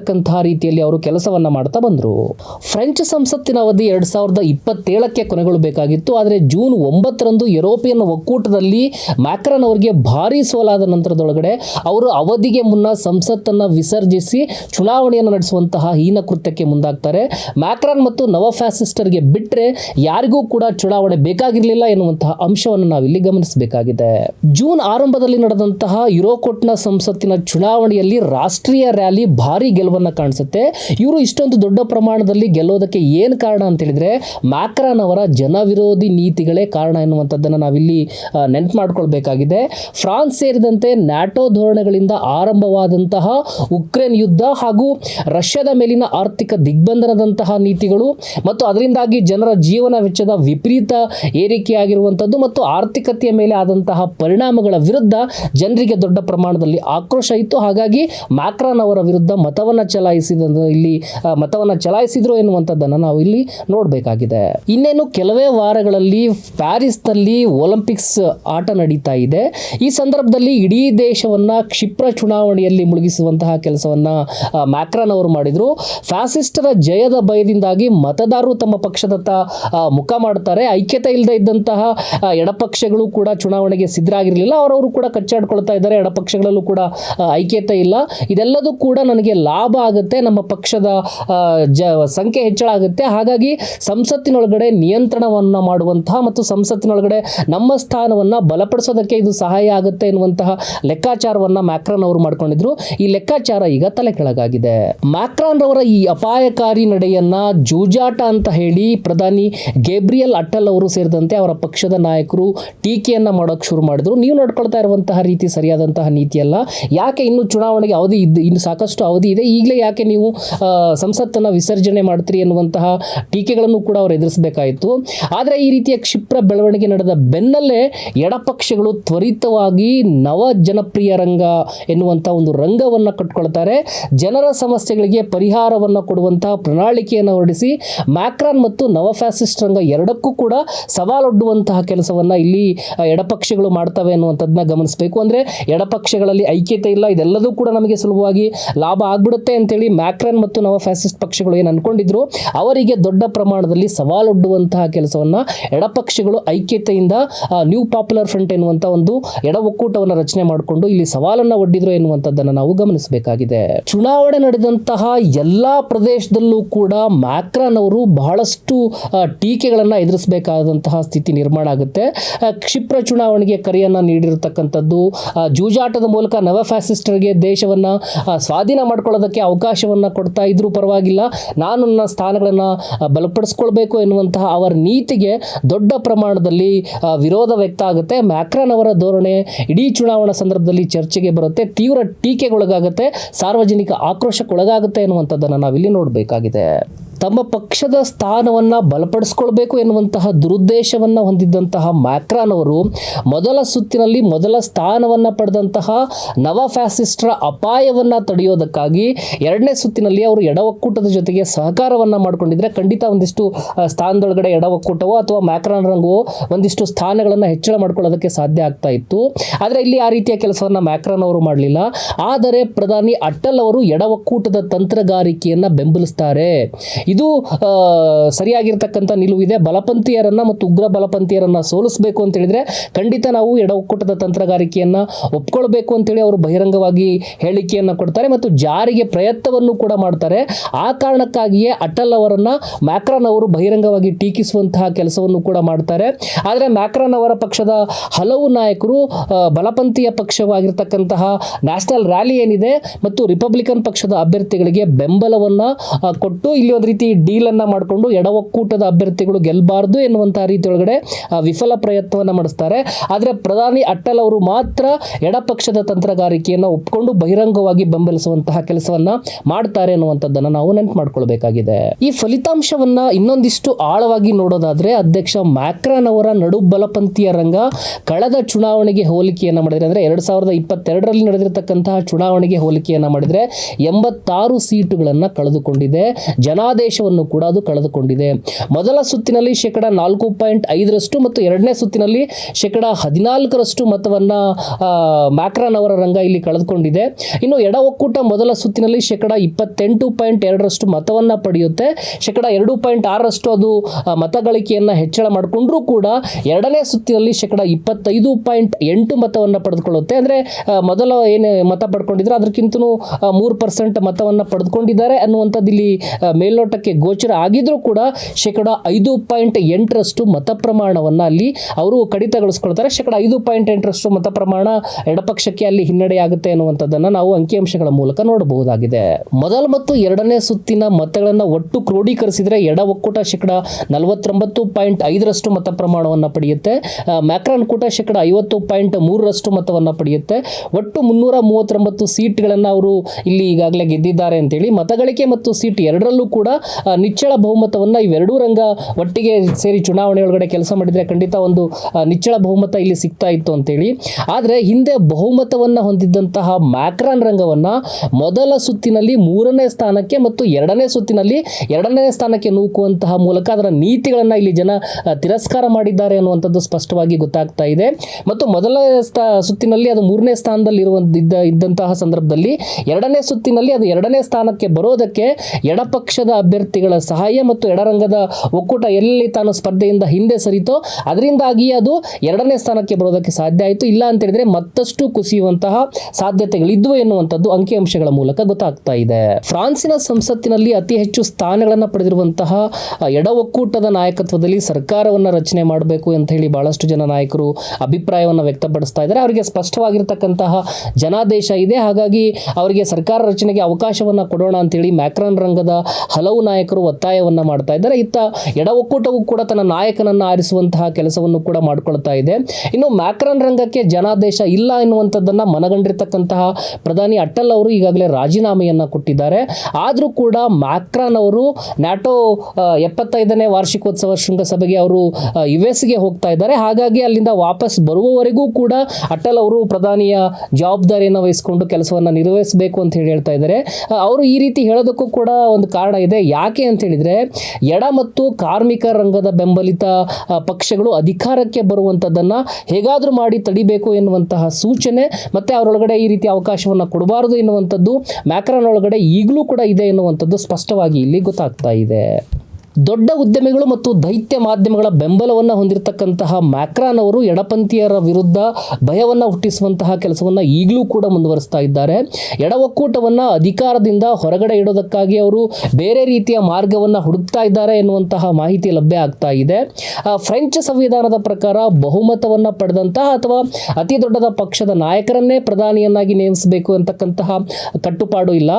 ಪೂರಕವಾಗಿರ್ತಕ್ಕಂತಹ ರೀತಿಯಲ್ಲಿ ಅವರು ಕೆಲಸವನ್ನ ಮಾಡ್ತಾ ಬಂದರು. ಫ್ರೆಂಚ್ ಸಂಸತ್ತಿನ ಅವಧಿ ಎರಡ್ ಸಾವಿರದ ಇಪ್ಪತ್ತೇಳಕ್ಕೆ ಕೊನೆಗೊಳ್ಳಬೇಕಾಗಿತ್ತು ಆದರೆ ಜೂನ್ ಒಂಬತ್ತರಂದು ಯುರೋಪಿಯನ್ ಒಕ್ಕೂಟದಲ್ಲಿ ಮ್ಯಾಕ್ರನ್ ಅವರಿಗೆ ಭಾರಿ ಸೋಲಾದ ನಂತರದೊಳಗಡೆ ಅವರು ಅವಧಿಗೆ ಮುನ್ನ ಸಂಸತ್ತನ್ನು ವಿಸರ್ಜಿಸಿ ಚುನಾವಣೆಯನ್ನು ನಡೆಸುವಂತಹ ಹೀನ ಕೃತ್ಯಕ್ಕೆ ಮುಂದಾಗ್ತಾರೆ. ಮ್ಯಾಕ್ರಾನ್ ಮತ್ತು ನವ ಫ್ಯಾಸಿಸ್ಟರ್ಗೆ ಬಿಟ್ಟರೆ ಯಾರಿಗೂ ಕೂಡ ಚುನಾವಣೆ ಬೇಕಾಗಿರಲಿಲ್ಲ ಎನ್ನುವಂತಹ ಅಂಶವನ್ನು ನಾವಿಲ್ಲಿ ಗಮನಿಸಬೇಕಾಗಿದೆ. ಜೂನ್ ಆರಂಭದಲ್ಲಿ ನಡೆದಂತಹ ಯುರೋಕೋಟ್ನ ಸಂಸತ್ತಿನ ಚುನಾವಣೆಯಲ್ಲಿ ರಾಷ್ಟ್ರೀಯ ರ್ಯಾಲಿ ಭಾರಿ ಗೆಲುವು ಗೆಲುವನ್ನು ಕಾಣಿಸುತ್ತೆ. ಇವರು ಇಷ್ಟೊಂದು ದೊಡ್ಡ ಪ್ರಮಾಣದಲ್ಲಿ ಗೆಲ್ಲೋದಕ್ಕೆ ಏನು ಕಾರಣ ಅಂತ ಹೇಳಿದ್ರೆ, ಮ್ಯಾಕ್ರಾನ್ ಅವರ ಜನವಿರೋಧಿ ನೀತಿಗಳೇ ಕಾರಣ ಎನ್ನುವಂಥದ್ದನ್ನು ನಾವಿಲ್ಲಿ ನೆನ್ಪು ಮಾಡ್ಕೊಳ್ಬೇಕಾಗಿದೆ. ಫ್ರಾನ್ಸ್ ಸೇರಿದಂತೆ ನ್ಯಾಟೋ ಧೋರಣೆಗಳಿಂದ ಆರಂಭವಾದಂತಹ ಉಕ್ರೇನ್ ಯುದ್ಧ ಹಾಗೂ ರಷ್ಯಾದ ಮೇಲಿನ ಆರ್ಥಿಕ ದಿಗ್ಬಂಧನದಂತಹ ನೀತಿಗಳು ಮತ್ತು ಅದರಿಂದಾಗಿ ಜನರ ಜೀವನ ವೆಚ್ಚದ ವಿಪರೀತ ಏರಿಕೆಯಾಗಿರುವಂಥದ್ದು ಮತ್ತು ಆರ್ಥಿಕತೆಯ ಮೇಲೆ ಆದಂತಹ ಪರಿಣಾಮಗಳ ವಿರುದ್ಧ ಜನರಿಗೆ ದೊಡ್ಡ ಪ್ರಮಾಣದಲ್ಲಿ ಆಕ್ರೋಶ ಇತ್ತು. ಹಾಗಾಗಿ ಮ್ಯಾಕ್ರಾನ್ ಅವರ ವಿರುದ್ಧ ಮತವನ್ನು ಚಲಾಯಿಸಿದ ಇಲ್ಲಿ ಮತವನ್ನು ಚಲಾಯಿಸಿದ್ರು ಎನ್ನುವಂಥದ್ದನ್ನು ನಾವು ಇಲ್ಲಿ ನೋಡಬೇಕಾಗಿದೆ. ಇನ್ನೇನು ಕೆಲವೇ ವಾರಗಳಲ್ಲಿ ಪ್ಯಾರಿಸ್ನಲ್ಲಿ ಒಲಿಂಪಿಕ್ಸ್ ಆಟ ನಡೀತಾ ಇದೆ. ಈ ಸಂದರ್ಭದಲ್ಲಿ ಇಡೀ ದೇಶವನ್ನ ಕ್ಷಿಪ್ರ ಚುನಾವಣೆಯಲ್ಲಿ ಮುಳುಗಿಸುವಂತಹ ಕೆಲಸವನ್ನ ಮ್ಯಾಕ್ರಾನ್ ಅವರು ಮಾಡಿದ್ರು. ಫ್ಯಾಸಿಸ್ಟರ ಜಯದ ಭಯದಿಂದಾಗಿ ಮತದಾರರು ತಮ್ಮ ಪಕ್ಷದತ್ತ ಮುಖ ಮಾಡ್ತಾರೆ ಐಕ್ಯತೆ ಇಲ್ಲದೆ ಇದ್ದಂತಹ ಎಡಪಕ್ಷಗಳು ಕೂಡ ಚುನಾವಣೆಗೆ ಸಿದ್ಧರಾಗಿರಲಿಲ್ಲ. ಅವರವರು ಕೂಡ ಕಚ್ಚಾಡ್ಕೊಳ್ತಾ ಇದ್ದಾರೆ. ಎಡಪಕ್ಷಗಳಲ್ಲೂ ಕೂಡ ಐಕ್ಯತೆ ಇಲ್ಲ. ಇದೆಲ್ಲದೂ ಕೂಡ ನನಗೆ ಲಾಭ ಆಗುತ್ತೆ, ನಮ್ಮ ಪಕ್ಷದ ಜ, ಸಂಖ್ಯೆ ಹೆಚ್ಚಳ ಆಗುತ್ತೆ. ಹಾಗಾಗಿ ಸಂಸತ್ತಿನೊಳಗಡೆ ನಿಯಂತ್ರಣವನ್ನು ಮಾಡುವಂತಹ ಮತ್ತು ಸಂಸತ್ತಿನೊಳಗಡೆ ನಮ್ಮ ಸ್ಥಾನವನ್ನು ಬಲಪಡಿಸೋದಕ್ಕೆ ಇದು ಸಹಾಯ ಆಗುತ್ತೆ ಎನ್ನುವಂತಹ ಲೆಕ್ಕಾಚಾರವನ್ನು ಮ್ಯಾಕ್ರಾನ್ ಅವರು ಮಾಡ್ಕೊಂಡಿದ್ರು. ಈ ಲೆಕ್ಕಾಚಾರ ಈಗ ತಲೆ ಕೆಳಗಾಗಿದೆ. ಮ್ಯಾಕ್ರಾನ್ ರವರ ಈ ಅಪಾಯಕಾರಿ ನಡೆಯನ್ನ ಜೂಜಾಟ ಅಂತ ಹೇಳಿ ಪ್ರಧಾನಿ ಗೇಬ್ರಿಯಲ್ ಅಟಲ್ ಅವರು ಸೇರಿದಂತೆ ಅವರ ಪಕ್ಷದ ನಾಯಕರು ಟೀಕೆಯನ್ನ ಮಾಡೋಕೆ ಶುರು ಮಾಡಿದ್ರು. ನೀವು ನೋಡ್ಕೊಳ್ತಾ ಇರುವಂತಹ ರೀತಿ ಸರಿಯಾದಂತಹ ನೀತಿಯಲ್ಲ. ಯಾಕೆ ಇನ್ನು ಚುನಾವಣೆಗೆ ಅವಧಿ ಇದ್ದು ಇನ್ನು ಸಾಕಷ್ಟು ಅವಧಿ ಇದೆ. ಈಗಲೇ ಯಾಕೆ ನೀವು ಸಂಸತ್ತನ್ನು ವಿಸರ್ಜನೆ ಮಾಡ್ತೀರಿ ಎನ್ನುವಂತಹ ಟೀಕೆಗಳನ್ನು ಕೂಡ ಅವರು ಎದುರಿಸಬೇಕಾಯಿತು. ಆದರೆ ಈ ರೀತಿಯ ಕ್ಷಿಪ್ರ ಬೆಳವಣಿಗೆ ನಡೆದ ಬೆನ್ನಲ್ಲೇ ಎಡಪಕ್ಷಗಳು ತ್ವರಿತವಾಗಿ ನವ ಜನಪ್ರಿಯ ರಂಗ ಎನ್ನುವಂಥ ಒಂದು ರಂಗವನ್ನು ಕಟ್ಕೊಳ್ತಾರೆ. ಜನರ ಸಮಸ್ಯೆಗಳಿಗೆ ಪರಿಹಾರವನ್ನು ಕೊಡುವಂತಹ ಪ್ರಣಾಳಿಕೆಯನ್ನು ಹೊರಡಿಸಿ ಮ್ಯಾಕ್ರಾನ್ ಮತ್ತು ನವ ಫ್ಯಾಸಿಸ್ಟ್ ರಂಗ ಎರಡಕ್ಕೂ ಕೂಡ ಸವಾಲೊಡ್ಡುವಂತಹ ಕೆಲಸವನ್ನು ಇಲ್ಲಿ ಎಡಪಕ್ಷಗಳು ಮಾಡ್ತವೆ ಅನ್ನುವಂಥದ್ದನ್ನ ಗಮನಿಸಬೇಕು. ಅಂದರೆ ಎಡಪಕ್ಷಗಳಲ್ಲಿ ಐಕ್ಯತೆ ಇಲ್ಲ, ಇದೆಲ್ಲದೂ ಕೂಡ ನಮಗೆ ಸುಲಭವಾಗಿ ಲಾಭ ಆಗ್ಬಿಡುತ್ತೆ ಅಂತೇಳಿ ಮ್ಯಾಕ್ರನ್ ಮತ್ತು ನವ ಫ್ಯಾಸಿಸ್ಟ್ ಪಕ್ಷಗಳು ಏನು ಅನ್ಕೊಂಡಿದ್ರು, ಅವರಿಗೆ ದೊಡ್ಡ ಪ್ರಮಾಣದಲ್ಲಿ ಸವಾಲೊಡ್ಡುವಂತಹ ಕೆಲಸವನ್ನು ಎಡಪಕ್ಷಗಳು ಐಕ್ಯತೆಯಿಂದ ನ್ಯೂ ಪಾಪ್ಯುಲರ್ ಫ್ರಂಟ್ ಎನ್ನುವಂಥ ಒಂದು ಎಡ ಒಕ್ಕೂಟವನ್ನು ರಚನೆ ಮಾಡಿಕೊಂಡು ಇಲ್ಲಿ ಸವಾಲನ್ನು ಒಡ್ಡಿದ್ರು ಎನ್ನುವಂಥದ್ದನ್ನು ನಾವು ಗಮನಿಸಬೇಕಾಗಿದೆ. ಚುನಾವಣೆ ನಡೆದಂತಹ ಎಲ್ಲ ಪ್ರದೇಶದಲ್ಲೂ ಕೂಡ ಮ್ಯಾಕ್ರನ್ ಅವರು ಬಹಳಷ್ಟು ಟೀಕೆಗಳನ್ನು ಎದುರಿಸಬೇಕಾದಂತಹ ಸ್ಥಿತಿ ನಿರ್ಮಾಣ ಆಗುತ್ತೆ. ಕ್ಷಿಪ್ರ ಚುನಾವಣೆಗೆ ಕರೆಯನ್ನು ನೀಡಿರತಕ್ಕಂಥದ್ದು ಜೂಜಾಟದ ಮೂಲಕ ನವ ಫ್ಯಾಸಿಸ್ಟರ್ಗೆ ದೇಶವನ್ನು ಸ್ವಾಧೀನ ಮಾಡ್ಕೊಳ್ಳೋದಕ್ಕೆ ಅವಕಾಶವನ್ನು ಕೊಡ್ತಾ ಇದ್ರೂ ಪರವಾಗಿಲ್ಲ. ನಾನು ನನ್ನ ಸ್ಥಾನಗಳನ್ನು ಬಲಪಡಿಸ್ಕೊಳ್ಬೇಕು ಎನ್ನುವಂತಹ ಅವರ ನೀತಿಗೆ ದೊಡ್ಡ ಪ್ರಮಾಣದಲ್ಲಿ ವಿರೋಧ ವ್ಯಕ್ತ ಆಗುತ್ತೆ. ಮ್ಯಾಕ್ರಾನ್ ಅವರ ಧೋರಣೆ ಇಡೀ ಚುನಾವಣಾ ಸಂದರ್ಭದಲ್ಲಿ ಚರ್ಚೆಗೆ ಬರುತ್ತೆ. ತೀವ್ರ ಟೀಕೆಗೊಳಗಾಗುತ್ತೆ. ಸಾರ್ವಜನಿಕ ಆಕ್ರೋಶಕ್ಕೊಳಗಾಗುತ್ತೆ ಎನ್ನುವಂಥದ್ದನ್ನು ನಾವಿಲ್ಲಿ ನೋಡಬೇಕಾಗಿದೆ. ತಮ್ಮ ಪಕ್ಷದ ಸ್ಥಾನವನ್ನು ಬಲಪಡಿಸ್ಕೊಳ್ಬೇಕು ಎನ್ನುವಂತಹ ದುರುದ್ದೇಶವನ್ನು ಹೊಂದಿದ್ದಂತಹ ಮ್ಯಾಕ್ರಾನ್ ಅವರು ಮೊದಲ ಸುತ್ತಿನಲ್ಲಿ ಮೊದಲ ಸ್ಥಾನವನ್ನು ಪಡೆದಂತಹ ನವ ಫ್ಯಾಸಿಸ್ಟ್ರ ಅಪಾಯವನ್ನು ತಡೆಯೋದಕ್ಕಾಗಿ ಎರಡನೇ ಸುತ್ತಿನಲ್ಲಿ ಅವರು ಎಡ ಒಕ್ಕೂಟದ ಜೊತೆಗೆ ಸಹಕಾರವನ್ನು ಮಾಡಿಕೊಂಡಿದ್ರೆ ಖಂಡಿತ ಒಂದಿಷ್ಟು ಸ್ಥಾನದೊಳಗಡೆ ಎಡ ಒಕ್ಕೂಟವೋ ಅಥವಾ ಮ್ಯಾಕ್ರಾನ್ ರಂಗವೋ ಒಂದಿಷ್ಟು ಸ್ಥಾನಗಳನ್ನು ಹೆಚ್ಚಳ ಮಾಡ್ಕೊಳ್ಳೋದಕ್ಕೆ ಸಾಧ್ಯ ಆಗ್ತಾ ಇತ್ತು. ಆದರೆ ಇಲ್ಲಿ ಆ ರೀತಿಯ ಕೆಲಸವನ್ನು ಮ್ಯಾಕ್ರಾನ್ ಅವರು ಮಾಡಲಿಲ್ಲ. ಆದರೆ ಪ್ರಧಾನಿ ಅಟಲ್ ಅವರು ಎಡ ಒಕ್ಕೂಟದ ತಂತ್ರಗಾರಿಕೆಯನ್ನು ಬೆಂಬಲಿಸ್ತಾರೆ. ಇದು ಸರಿಯಾಗಿರ್ತಕ್ಕಂಥ ನಿಲುವಿದೆ. ಬಲಪಂಥೀಯರನ್ನು ಮತ್ತು ಉಗ್ರ ಬಲಪಂಥೀಯರನ್ನು ಸೋಲಿಸಬೇಕು ಅಂತ ಹೇಳಿದ್ರೆ ಖಂಡಿತ ನಾವು ಎಡ ಒಕ್ಕೂಟದ ತಂತ್ರಗಾರಿಕೆಯನ್ನು ಒಪ್ಕೊಳ್ಬೇಕು ಅಂತೇಳಿ ಅವರು ಬಹಿರಂಗವಾಗಿ ಹೇಳಿಕೆಯನ್ನು ಕೊಡ್ತಾರೆ ಮತ್ತು ಜಾರಿಗೆ ಪ್ರಯತ್ನವನ್ನು ಕೂಡ ಮಾಡ್ತಾರೆ. ಆ ಕಾರಣಕ್ಕಾಗಿಯೇ ಅಟಲ್ ಅವರನ್ನು ಮ್ಯಾಕ್ರಾನ್ ಅವರು ಬಹಿರಂಗವಾಗಿ ಟೀಕಿಸುವಂತಹ ಕೆಲಸವನ್ನು ಕೂಡ ಮಾಡ್ತಾರೆ. ಆದರೆ ಮ್ಯಾಕ್ರಾನ್ ಅವರ ಪಕ್ಷದ ಹಲವು ನಾಯಕರು ಬಲಪಂಥೀಯ ಪಕ್ಷವಾಗಿರ್ತಕ್ಕಂತಹ ನ್ಯಾಷನಲ್ ರ್ಯಾಲಿ ಏನಿದೆ ಮತ್ತು ರಿಪಬ್ಲಿಕನ್ ಪಕ್ಷದ ಅಭ್ಯರ್ಥಿಗಳಿಗೆ ಬೆಂಬಲವನ್ನು ಕೊಟ್ಟು ಇಲ್ಲಿ ಒಂದು ರೀತಿ ಡೀಲನ್ನು ಮಾಡಿಕೊಂಡು ಎಡ ಒಕ್ಕೂಟದ ಅಭ್ಯರ್ಥಿಗಳು ಗೆಲ್ಲಬಾರ್ದು ಎನ್ನುವಂಥ ರೀತಿಯೊಳಗಡೆ ವಿಫಲ ಪ್ರಯತ್ನವನ್ನು ಮಾಡಿಸ್ತಾರೆ. ಆದರೆ ಪ್ರಧಾನಿ ಅಟಲ್ ಅವರು ಮಾತ್ರ ಎಡ ಪಕ್ಷದ ತಂತ್ರಗಾರಿಕೆಯನ್ನು ಒಪ್ಕೊಂಡು ಬಹಿರಂಗವಾಗಿ ಬೆಂಬಲಿಸುವಂತಹ ಕೆಲಸವನ್ನ ಮಾಡ್ತಾರೆ ಅನ್ನುವಂಥದ್ದನ್ನು ನಾವು ನೆನ್ಪು ಮಾಡ್ಕೊಳ್ಬೇಕಾಗಿದೆ ಈ ಫಲಿತಾಂಶವನ್ನ ಇನ್ನೊಂದಿಷ್ಟು ಆಳವಾಗಿ ನೋಡೋದಾದ್ರೆ ಅಧ್ಯಕ್ಷ ಮ್ಯಾಕ್ರಾನ್ ಅವರ ನಡು ಬಲಪಂಥೀಯ ರಂಗ ಕಳೆದ ಚುನಾವಣೆಗೆ ಹೋಲಿಕೆಯನ್ನು ಮಾಡಿದ್ರೆ, ಅಂದರೆ ಎರಡು ಸಾವಿರದ ಇಪ್ಪತ್ತೆರಡರಲ್ಲಿ ನಡೆದಿರತಕ್ಕಂತಹ ಚುನಾವಣೆಗೆ ಹೋಲಿಕೆಯನ್ನು ಮಾಡಿದ್ರೆ ಎಂಬತ್ತಾರು ಸೀಟುಗಳನ್ನು ಕಳೆದುಕೊಂಡಿದೆ. ಜನಾದೇಶವನ್ನು ಕೂಡ ಅದು ಕಳೆದುಕೊಂಡಿದೆ. ಮೊದಲ ಸುತ್ತಿನಲ್ಲಿ ಶೇಕಡ ನಾಲ್ಕು ಪಾಯಿಂಟ್ ಐದರಷ್ಟು ಮತ್ತು ಎರಡನೇ ಸುತ್ತಿನಲ್ಲಿ ಶೇಕಡ ಹದಿನಾಲ್ಕರಷ್ಟು ಮತವನ್ನು ಮ್ಯಾಕ್ರಾನ್ ಅವರ ರಂಗ ಇಲ್ಲಿ ಕಳೆದುಕೊಂಡಿದೆ. ಇನ್ನು ಎಡ ಒಕ್ಕೂಟ ಮೊದಲ ಸುತ್ತಿನಲ್ಲಿ ಶೇಕಡ ಇಪ್ಪತ್ತೆಂಟು ಪಾಯಿಂಟ್ ಎರಡರಷ್ಟು ಮತವನ್ನು ಪಡೆಯುತ್ತೆ. ಶೇಕಡ ಎರಡು ಪಾಯಿಂಟ್ ಆರರಷ್ಟು ಅದು ಮತಗಳಿಕೆಯನ್ನು ಹೆಚ್ಚಳ ಮಾಡಿಕೊಂಡ್ರೂ ಕೂಡ ಎರಡನೇ ಸುತ್ತಿನಲ್ಲಿ ಶೇಕಡ ಇಪ್ಪತ್ತೈದು ಪಾಯಿಂಟ್ ಎಂಟು ಮತವನ್ನು ಪಡೆದುಕೊಳ್ಳುತ್ತೆ. ಅಂದರೆ ಮೊದಲ ಏನು ಮತ ಪಡ್ಕೊಂಡಿದ್ರೆ ಅದಕ್ಕಿಂತಲೂ ಮೂರು ಪರ್ಸೆಂಟ್ ಮತವನ್ನು ಪಡೆದುಕೊಂಡಿದ್ದಾರೆ ಅನ್ನುವಂಥದ್ದು ಇಲ್ಲಿ ಆ, ಅಧಿಕಾರಕ್ಕೆ ಗೋಚರ ಆಗಿದ್ರೂ ಕೂಡ ಶೇಕಡ ಐದು ಪಾಯಿಂಟ್ ಎಂಟರಷ್ಟು ಮತ ಪ್ರಮಾಣವನ್ನು ಅಲ್ಲಿ ಅವರು ಕಡಿತಗೊಳಿಸ್ಕೊಳ್ತಾರೆ. ಶೇಕಡ ಐದು ಪಾಯಿಂಟ್ ಎಂಟರಷ್ಟು ಮತ ಪ್ರಮಾಣ ಎಡಪಕ್ಷಕ್ಕೆ ಅಲ್ಲಿ ಹಿನ್ನಡೆಯಾಗುತ್ತೆ ಅನ್ನುವಂಥದ್ದನ್ನು ನಾವು ಅಂಕಿಅಂಶಗಳ ಮೂಲಕ ನೋಡಬಹುದಾಗಿದೆ. ಮೊದಲ ಮತ್ತು ಎರಡನೇ ಸುತ್ತಿನ ಮತಗಳನ್ನು ಒಟ್ಟು ಕ್ರೋಢೀಕರಿಸಿದರೆ ಎಡ ಒಕ್ಕೂಟ ಶೇಕಡ ನಲವತ್ತೊಂಬತ್ತು ಪಾಯಿಂಟ್ ಐದರಷ್ಟು ಮತ ಪ್ರಮಾಣವನ್ನು ಪಡೆಯುತ್ತೆ. ಮ್ಯಾಕ್ರಾನ್ ಕೂಟ ಶೇಕಡ ಐವತ್ತು ಪಾಯಿಂಟ್ ಮೂರರಷ್ಟು ಮತವನ್ನು ಪಡೆಯುತ್ತೆ. ಒಟ್ಟು ಮುನ್ನೂರ ಮೂವತ್ತೊಂಬತ್ತು ಸೀಟ್ಗಳನ್ನು ಅವರು ಇಲ್ಲಿ ಈಗಾಗಲೇ ಗೆದ್ದಿದ್ದಾರೆ ಅಂತೇಳಿ ಮತಗಳಿಕೆ ಮತ್ತು ಸೀಟ್ ಎರಡರಲ್ಲೂ ಕೂಡ ನಿಚ್ಚಳ ಬಹುಮತವನ್ನು ಇವೆರಡೂ ರಂಗ ಒಟ್ಟಿಗೆ ಸೇರಿ ಚುನಾವಣೆ ಒಳಗಡೆ ಕೆಲಸ ಮಾಡಿದರೆ ಖಂಡಿತ ಒಂದು ನಿಚ್ಚಳ ಬಹುಮತ ಇಲ್ಲಿ ಸಿಗ್ತಾ ಇತ್ತು ಅಂತೇಳಿ. ಆದರೆ ಹಿಂದೆ ಬಹುಮತವನ್ನು ಹೊಂದಿದ್ದಂತಹ ಮ್ಯಾಕ್ರಾನ್ ರಂಗವನ್ನು ಮೊದಲ ಸುತ್ತಿನಲ್ಲಿ ಮೂರನೇ ಸ್ಥಾನಕ್ಕೆ ಮತ್ತು ಎರಡನೇ ಸುತ್ತಿನಲ್ಲಿ ಎರಡನೇ ಸ್ಥಾನಕ್ಕೆ ನೂಕುವಂತಹ ಮೂಲಕ ಅದರ ನೀತಿಗಳನ್ನು ಇಲ್ಲಿ ಜನ ತಿರಸ್ಕಾರ ಮಾಡಿದ್ದಾರೆ ಅನ್ನುವಂಥದ್ದು ಸ್ಪಷ್ಟವಾಗಿ ಗೊತ್ತಾಗ್ತಾ ಇದೆ. ಮತ್ತು ಮೊದಲ ಸುತ್ತಿನಲ್ಲಿ ಅದು ಮೂರನೇ ಸ್ಥಾನದಲ್ಲಿ ಇದ್ದ, ಇದ್ದಂತಹ ಸಂದರ್ಭದಲ್ಲಿ ಎರಡನೇ ಸುತ್ತಿನಲ್ಲಿ ಅದು ಎರಡನೇ ಸ್ಥಾನಕ್ಕೆ ಬರೋದಕ್ಕೆ ಎಡಪಕ್ಷದ ಅಭ್ಯರ್ಥಿಗಳ ಸಹಾಯ ಮತ್ತು ಎಡರಂಗದ ಒಕ್ಕೂಟ ಎಲ್ಲಿ ತಾನು ಸ್ಪರ್ಧೆಯಿಂದ ಹಿಂದೆ ಸರಿತೋ ಅದರಿಂದಾಗಿ ಅದು ಎರಡನೇ ಸ್ಥಾನಕ್ಕೆ ಬರೋದಕ್ಕೆ ಸಾಧ್ಯ ಆಯಿತು. ಇಲ್ಲ ಅಂತ ಹೇಳಿದ್ರೆ ಮತ್ತಷ್ಟು ಕುಸಿಯುವಂತಹ ಸಾಧ್ಯತೆಗಳಿದ್ವು ಎನ್ನುವಂಥದ್ದು ಅಂಕಿಅಂಶಗಳ ಮೂಲಕ ಗೊತ್ತಾಗ್ತಾ ಇದೆ. ಫ್ರಾನ್ಸಿನ ಸಂಸತ್ತಿನಲ್ಲಿ ಅತಿ ಹೆಚ್ಚು ಸ್ಥಾನಗಳನ್ನು ಪಡೆದಿರುವಂತಹ ಎಡ ಒಕ್ಕೂಟದ ನಾಯಕತ್ವದಲ್ಲಿ ಸರ್ಕಾರವನ್ನು ರಚನೆ ಮಾಡಬೇಕು ಅಂತ ಹೇಳಿ ಬಹಳಷ್ಟು ಜನ ನಾಯಕರು ಅಭಿಪ್ರಾಯವನ್ನು ವ್ಯಕ್ತಪಡಿಸ್ತಾ ಇದ್ದಾರೆ. ಅವರಿಗೆ ಸ್ಪಷ್ಟವಾಗಿರ್ತಕ್ಕಂತಹ ಜನಾದೇಶ ಇದೆ. ಹಾಗಾಗಿ ಅವರಿಗೆ ಸರ್ಕಾರ ರಚನೆಗೆ ಅವಕಾಶವನ್ನು ಕೊಡೋಣ ಅಂತೇಳಿ ಮ್ಯಾಕ್ರಾನ್ ರಂಗದ ಹಲವು ನಾಯಕರು ಒತ್ತಾಯವನ್ನು ಮಾಡ್ತಾ ಇದ್ದಾರೆ. ಇತ್ತ ಎಡ ಒಕ್ಕೂಟವು ಕೂಡ ತನ್ನ ನಾಯಕನನ್ನು ಆರಿಸುವಂತಹ ಕೆಲಸವನ್ನು ಕೂಡ ಮಾಡಿಕೊಳ್ತಾ ಇದೆ. ಇನ್ನು ಮ್ಯಾಕ್ರನ್ ರಂಗಕ್ಕೆ ಜನಾದೇಶ ಇಲ್ಲ ಎನ್ನುವಂಥದ್ದನ್ನು ಮನಗಂಡಿರ್ತಕ್ಕಂತಹ ಪ್ರಧಾನಿ ಅಟಲ್ ಅವರು ಈಗಾಗಲೇ ರಾಜೀನಾಮೆಯನ್ನು ಕೊಟ್ಟಿದ್ದಾರೆ. ಆದರೂ ಕೂಡ ಮ್ಯಾಕ್ರಾನ್ ಅವರು ನ್ಯಾಟೋ ಎಪ್ಪತ್ತೈದನೇ ವಾರ್ಷಿಕೋತ್ಸವ ಶೃಂಗಸಭೆಗೆ ಅವರು ಯು ಎಸ್ಗೆ ಹೋಗ್ತಾ ಇದ್ದಾರೆ. ಹಾಗಾಗಿ ಅಲ್ಲಿಂದ ವಾಪಸ್ ಬರುವವರೆಗೂ ಕೂಡ ಅಟಲ್ ಅವರು ಪ್ರಧಾನಿಯ ಜವಾಬ್ದಾರಿಯನ್ನು ವಹಿಸಿಕೊಂಡು ಕೆಲಸವನ್ನು ನಿರ್ವಹಿಸಬೇಕು ಅಂತ ಹೇಳಿ ಹೇಳ್ತಾ ಇದ್ದಾರೆ. ಅವರು ಈ ರೀತಿ ಹೇಳೋದಕ್ಕೂ ಕೂಡ ಒಂದು ಕಾರಣ ಇದೆ. ಯಾಕೆ ಅಂತ ಹೇಳಿದ್ರೆ ಎಡ ಮತ್ತು ಕಾರ್ಮಿಕ ರಂಗದ ಬೆಂಬಲಿತ ಪಕ್ಷಗಳು ಅಧಿಕಾರಕ್ಕೆ ಬರುವಂಥದ್ದನ್ನು ಹೇಗಾದರೂ ಮಾಡಿ ತಡಿಬೇಕು ಎನ್ನುವಂತಹ ಸೂಚನೆ ಮತ್ತು ಅವರೊಳಗಡೆ ಈ ರೀತಿ ಅವಕಾಶವನ್ನು ಕೊಡಬಾರದು ಎನ್ನುವಂಥದ್ದು ಮ್ಯಾಕ್ರಾನ್ ಒಳಗಡೆ ಈಗಲೂ ಕೂಡ ಇದೆ ಎನ್ನುವಂಥದ್ದು ಸ್ಪಷ್ಟವಾಗಿ ಇಲ್ಲಿ ಗೊತ್ತಾಗ್ತಾ ಇದೆ. ದೊಡ್ಡ ಉದ್ಯಮಿಗಳು ಮತ್ತು ದೈತ್ಯ ಮಾಧ್ಯಮಗಳ ಬೆಂಬಲವನ್ನು ಹೊಂದಿರತಕ್ಕಂತಹ ಮ್ಯಾಕ್ರಾನ್ ಅವರು ಎಡಪಂಥೀಯರ ವಿರುದ್ಧ ಭಯವನ್ನು ಹುಟ್ಟಿಸುವಂತಹ ಕೆಲಸವನ್ನು ಈಗಲೂ ಕೂಡ ಮುಂದುವರಿಸ್ತಾ ಇದ್ದಾರೆ. ಎಡ ಒಕ್ಕೂಟವನ್ನು ಅಧಿಕಾರದಿಂದ ಹೊರಗಡೆ ಇಡೋದಕ್ಕಾಗಿ ಅವರು ಬೇರೆ ರೀತಿಯ ಮಾರ್ಗವನ್ನು ಹುಡುಕ್ತಾ ಇದ್ದಾರೆ ಎನ್ನುವಂತಹ ಮಾಹಿತಿ ಲಭ್ಯ ಆಗ್ತಾ ಇದೆ. ಫ್ರೆಂಚ್ ಸಂವಿಧಾನದ ಪ್ರಕಾರ ಬಹುಮತವನ್ನು ಪಡೆದಂತಹ ಅಥವಾ ಅತಿ ದೊಡ್ಡದ ಪಕ್ಷದ ನಾಯಕರನ್ನೇ ಪ್ರಧಾನಿಯನ್ನಾಗಿ ನೇಮಿಸಬೇಕು ಅಂತಕ್ಕಂತಹ ಕಟ್ಟುಪಾಡು ಇಲ್ಲ.